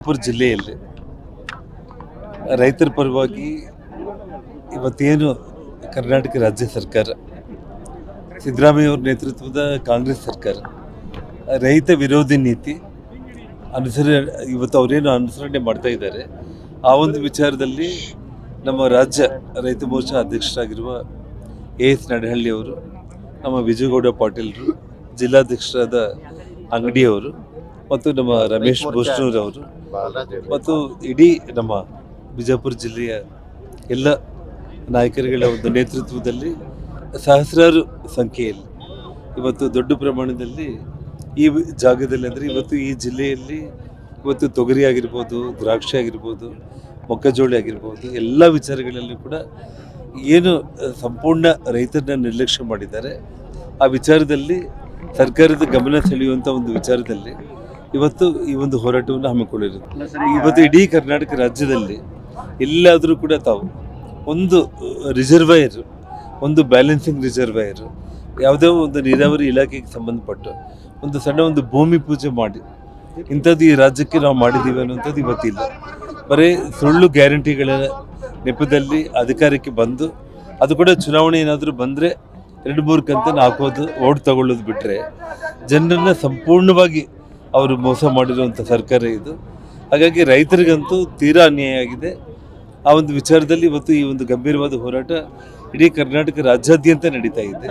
ವಿಜಯಪುರ ಜಿಲ್ಲೆಯಲ್ಲಿ ರೈತರ ಪರವಾಗಿ ಇವತ್ತೇನು ಕರ್ನಾಟಕ ರಾಜ್ಯ ಸರ್ಕಾರ, ಸಿದ್ದರಾಮಯ್ಯ ಅವರ ನೇತೃತ್ವದ ಕಾಂಗ್ರೆಸ್ ಸರ್ಕಾರ, ರೈತ ವಿರೋಧಿ ನೀತಿ ಅನುಸರಣೆ ಇವತ್ತು ಅವರೇನು ಅನುಸರಣೆ ಮಾಡ್ತಾ ಇದ್ದಾರೆ, ಆ ಒಂದು ವಿಚಾರದಲ್ಲಿ ನಮ್ಮ ರಾಜ್ಯ ರೈತ ಮೋರ್ಚಾ ಅಧ್ಯಕ್ಷರಾಗಿರುವ ಎ ಎಸ್ ನಡಹಳ್ಳಿ ಅವರು, ನಮ್ಮ ವಿಜಯಗೌಡ ಪಾಟೀಲ್ರು, ಜಿಲ್ಲಾಧ್ಯಕ್ಷರಾದ ಅಂಗಡಿಯವರು ಮತ್ತು ನಮ್ಮ ರಮೇಶ್ ಅವರು. ಮತ್ತು ಇಡೀ ನಮ್ಮ ಬಿಜಾಪುರ ಜಿಲ್ಲೆಯ ಎಲ್ಲ ನಾಯಕರುಗಳ ಒಂದು ನೇತೃತ್ವದಲ್ಲಿ ಸಹಸ್ರಾರು ಸಂಖ್ಯೆಯಲ್ಲಿ ಇವತ್ತು ದೊಡ್ಡ ಪ್ರಮಾಣದಲ್ಲಿ ಈ ಜಾಗದಲ್ಲಿ ಅಂದರೆ ಇವತ್ತು ಈ ಜಿಲ್ಲೆಯಲ್ಲಿ ಇವತ್ತು ತೊಗರಿ ಆಗಿರ್ಬೋದು ದ್ರಾಕ್ಷಿ ಆಗಿರ್ಬೋದು ಮೊಕ್ಕಜೋಳ ಆಗಿರ್ಬೋದು ಎಲ್ಲ ವಿಚಾರಗಳಲ್ಲಿ ಕೂಡ ಏನು ಸಂಪೂರ್ಣ ರೈತರನ್ನ ನಿರ್ಲಕ್ಷ್ಯ ಮಾಡಿದ್ದಾರೆ. ಆ ವಿಚಾರದಲ್ಲಿ ಸರ್ಕಾರದ ಗಮನ ಸೆಳೆಯುವಂಥ ಒಂದು ವಿಚಾರದಲ್ಲಿ ಇವತ್ತು ಈ ಒಂದು ಹೋರಾಟವನ್ನು ಹಮ್ಮಿಕೊಂಡಿರುತ್ತೆ ಇವತ್ತು ಇಡೀ ಕರ್ನಾಟಕ ರಾಜ್ಯದಲ್ಲಿ ಎಲ್ಲಾದರೂ ಕೂಡ ತಾವು ಒಂದು ರಿಸರ್ವೈರ್ ಒಂದು ಬ್ಯಾಲೆನ್ಸಿಂಗ್ ರಿಸರ್ವೈರ್ ಯಾವುದೇ ಒಂದು ನೀರಾವರಿ ಇಲಾಖೆಗೆ ಸಂಬಂಧಪಟ್ಟು ಒಂದು ಸಣ್ಣ ಒಂದು ಭೂಮಿ ಪೂಜೆ ಮಾಡಿ. ಇಂಥದ್ದು ಈ ರಾಜ್ಯಕ್ಕೆ ನಾವು ಮಾಡಿದ್ದೀವಿ ಅನ್ನೋಂಥದ್ದು ಇವತ್ತಿಲ್ಲ. ಬರೀ ಸುಳ್ಳು ಗ್ಯಾರಂಟಿಗಳ ನೆಪದಲ್ಲಿ ಅಧಿಕಾರಕ್ಕೆ ಬಂದು ಅದು ಕೂಡ ಚುನಾವಣೆ ಏನಾದರೂ ಬಂದರೆ ಎರಡು ಮೂರು ಕಂತ ನಾಲ್ಕೋದು ಓಟ್ ತಗೊಳ್ಳೋದು ಬಿಟ್ಟರೆ ಜನರನ್ನು ಸಂಪೂರ್ಣವಾಗಿ ಅವರು ಮೋಸ ಮಾಡಿರುವಂಥ ಸರ್ಕಾರ ಇದು. ಹಾಗಾಗಿ ರೈತರಿಗಂತೂ ತೀರಾ ಅನ್ಯಾಯ ಆಗಿದೆ. ಆ ಒಂದು ವಿಚಾರದಲ್ಲಿ ಇವತ್ತು ಈ ಒಂದು ಗಂಭೀರವಾದ ಹೋರಾಟ ಇಡೀ ಕರ್ನಾಟಕ ರಾಜ್ಯಾದ್ಯಂತ ನಡೀತಾ ಇದೆ.